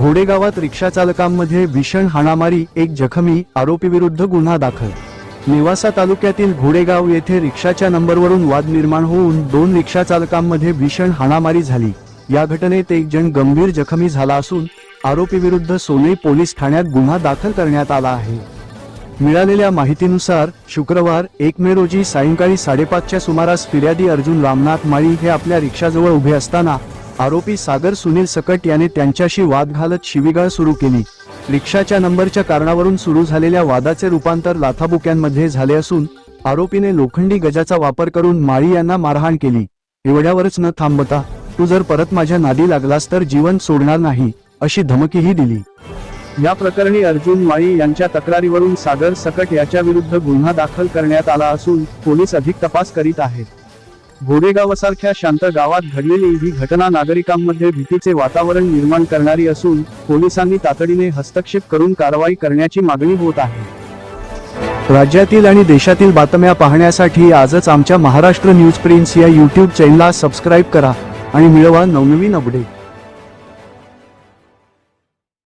घोडेगावात रिक्षा चालकांमध्ये भीषण हाणामारी एक जखमी आरोपीविरुद्ध गुन्हा दाखल. नेवासा तालुक्यातील घोडेगाव येथे रिक्षाच्या नंबरवरून वाद निर्माण होऊन दोन रिक्षा चालकांमध्ये भीषण हाणामारी झाली. या घटनेत एक जण गंभीर जखमी झाला असून आरोपीविरुद्ध सोनई पोलीस ठाण्यात गुन्हा दाखल करण्यात आला आहे. मिळालेल्या माहितीनुसार शुक्रवार एक मे रोजी सायंकाळी साडेपाचच्या सुमारास फिर्यादी अर्जुन रामनाथ माळी हे आपल्या रिक्षाजवळ उभे असताना आरोपी सागर सुनील सकट याने त्यांच्याशी वाद घालत शिवीगाळ सुरू केली. रिक्षाच्या नंबरच्या कारणावरून सुरू झालेल्या वादाचे रूपांतर लाथाबुक्यांमध्ये झाले असून आरोपीने लोखंडी गजाचा वापर करून माळी यांना मारहाण केली. एवढ्यावरच न थांबता तू जर परत माझ्या नादी लागलास तर जीवन सोडणार नाही अशी धमकीही दिली. या प्रकरणी अर्जुन माळी यांच्या तक्रारीवरून सागर सकट याच्या विरुद्ध गुन्हा दाखल करण्यात आला असून पोलीस अधिक तपास करीत आहेत. घोडेगावसारख्या शांत गावात घडलेली ही घटना नागरिकांमध्ये भीतीचे वातावरण निर्माण करणारी असून पोलिसांनी तातडीने हस्तक्षेप करून कारवाई करण्याची मागणी होत आहे. राज्यातील आणि देशातील बातम्या पाहण्यासाठी आजच आमच्या महाराष्ट्र न्यूज प्रिन्स या यूट्यूब चॅनलला सबस्क्राईब करा आणि मिळवा नवनवीन अपडेट